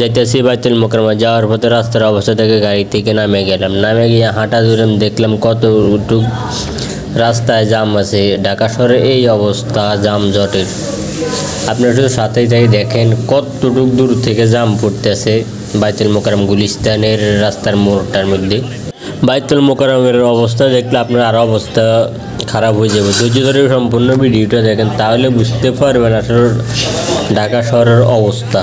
যাইতেছি বাইতুল মোকরমা যাওয়ার পথে রাস্তার অবস্থা দেখে গাড়ি থেকে নামে গেলাম। নামে গিয়ে হাঁটা দূরে দেখলাম কত কতটুক রাস্তায় জাম আছে। ঢাকা শহরে এই অবস্থা জাম জটের আপনারা শুধু সাথে যাই দেখেন কতটুক দূর থেকে জাম পড়তেছে বাইতুল মোকারম গুলিস্তানের রাস্তার মোড়টার মধ্যে। বাইতুল মোকারমের অবস্থা দেখলে আপনার আরও অবস্থা খারাপ হয়ে যাবে। ধৈর্য ধরে সম্পূর্ণ ভিডিওটা দেখেন, তাহলে বুঝতে পারবেন আসলে ঢাকা শহরের অবস্থা।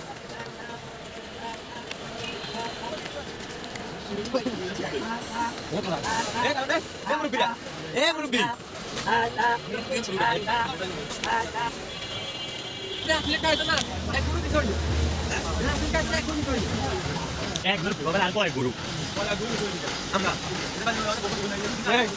এক গ্রুপ হবে আর কয় গ্রুপ আমরা এই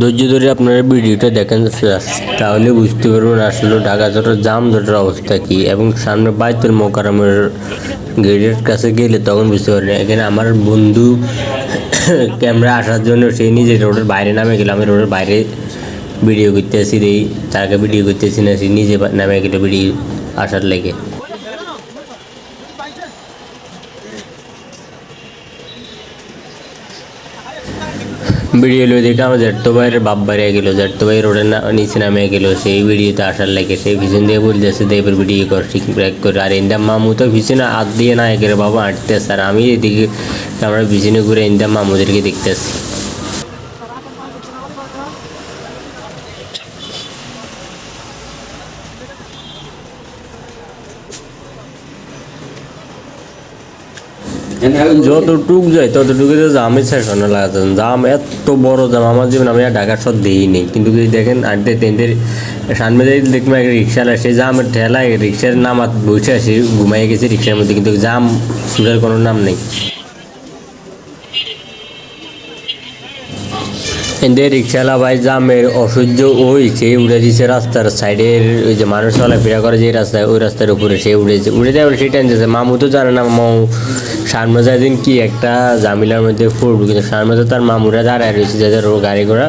ধৈর্য ধরে আপনারা ভিডিওটা দেখেন তাহলে বুঝতে পারবেন আসলে ঢাকা জটের জাম জটের অবস্থা কি এবং সামনে বাইতুল মোকারমের গেটের কাছে গেলে তখন বুঝতে পারবেন। এখানে আমার বন্ধু ক্যামেরা আসার জন্য সেই নিজে রোডের বাইরে নামে গেল। আমি রোডের বাইরে ভিডিও করতে করতেছি, এই তাকে ভিডিও করতে করতেছি না, সে নিজে নামে গেল ভিডিও আসার লেগে। ভিডিও লো দেখে আমার জেঠতো ভাইয়ের বাপ বাড়িয়ে গেলো জেঠতো ভাই রোডের নিচে নামে গেলো, সেই ভিডিওতে আসার লাগে সেই পিছন দিয়ে বলতেছে যে এবার ভিডিও কর, ঠিক ব্রেক করে। আর ইন্দা মামু তো পিছনে হাত দিয়ে না, একের বাবা আঁটতেছে আর আমি এদিকে আমরা পিছনে ঘুরে ইন্দা মামুদেরকে দেখতেছি। যতটুক যায়, ততটুকু জামে শেষ হওয়া লাগতো জাম এত বড় জাম, আমার জীবন আমি আর ঢাকার সব দিই নেই কিন্তু যদি দেখেন আড্ডে তিনদের সামনে যাই দেখবেন একটা রিক্সাওয়ালা, সে জামের ঠেলায় রিক্সার নাম বসে আসে ঘুমাই গেছে রিক্সার মধ্যে, কিন্তু জাম সুরের কোনো নাম নেই। এদের রিক্সাওয়ালা ভাই, জামের অসহ্য, ওই সে উড়ে দিয়েছে রাস্তার সাইডের ওই যে মানুষ চলাফেরা করে যে রাস্তায়, ওই রাস্তার উপরে সে উড়েছে উড়ে যাবে সেই টানতেছে মামু তো জানে না, মামু সারমজা দিন কি একটা জামিলার মধ্যে পড়বে, কিন্তু সারমজা তার মামুরা দাঁড়ায় রয়েছে, যাদের ও গাড়ি ঘোড়া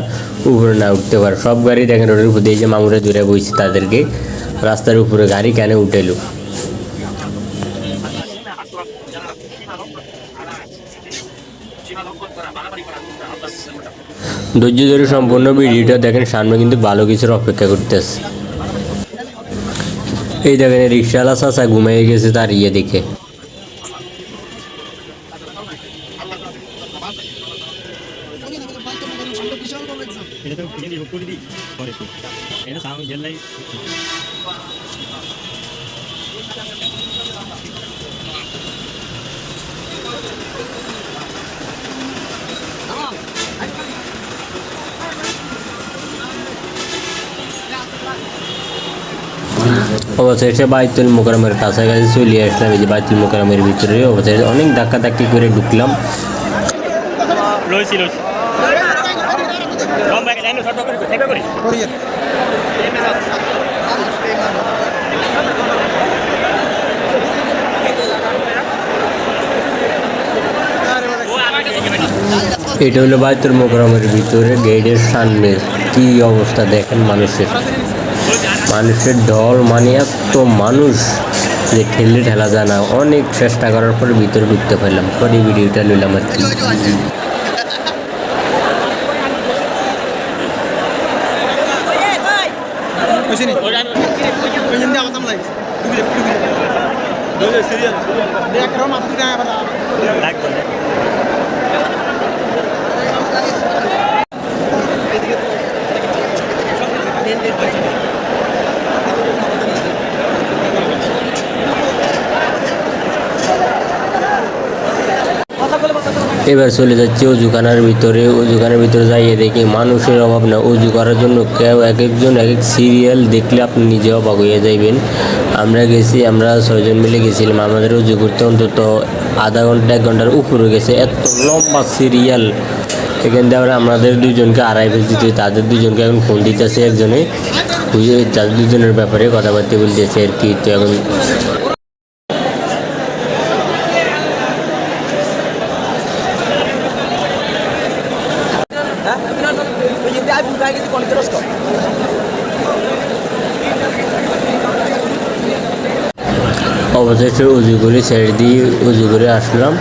উপরে না উঠতে পারে। সব গাড়ি দেখেন রোডের উপর দিয়ে যে মামুরা দূরে বইছে তাদেরকে, রাস্তার উপরে গাড়ি কেন উঠেলো ধৈর্য ধরে সম্পূর্ণ ভিডিওটা দেখেন, সামনে কিন্তু ভালো কিছুর অপেক্ষা করতেছে। এই দেখেন, রিক্সাওয়ালা চাচা ঘুমিয়ে গেছে তার ইয়ে দেখে। এটা তো কিনে দিব করে দি পরে তো এটা সাউন্ড জেলাই অবশেষে বাইতুল মোকারমের কাছাকাছি চলে আসলাম। এই যে বাইতুল মোকারমের ভিতরে অবশেষে অনেক ধাক্কা ধাক্কি করে ঢুকলাম এটা হলো বাইতুল মোকারমের ভিতরে গেটের সামনে। কি অবস্থা দেখেন মানুষের। মানুষের ঢল মানে এত মানুষ যে ঠেলে ঠেলা যায় না। অনেক চেষ্টা করার পর ভিতরে ঢুকতে পারলাম। পরে ভিডিওটা নিলাম আর কি। সিরিয়াল এবার চলে যাচ্ছে অজুখানার ভিতরে। অজুখানার ভিতরে যাইয়ে দেখি মানুষের অভাব না। অজু করার জন্য কেউ এক একজন, এক এক সিরিয়াল দেখলে আপনি নিজে অবাক হয়ে যাইবেন। আমরা গেছি, আমরা ছয়জন মিলে গেছিলাম। আমাদের অজু করতে অন্তত আধা ঘণ্টা, এক ঘণ্টার উপরে গেছে। এত লম্বা সিরিয়াল এখান থেকে আমাদের দুজনকে আড়াই পেজ দিতে তাদের দুজনকে এখন ফোন দিতেছে একজনে। তাদের দুজনের ব্যাপারে কথাবার্তা বলতেছে আর কি। তো এখন হ্যাঁ কলেজে অবশেষে উজু ছেড়ে দিয়ে উজু আসলাম।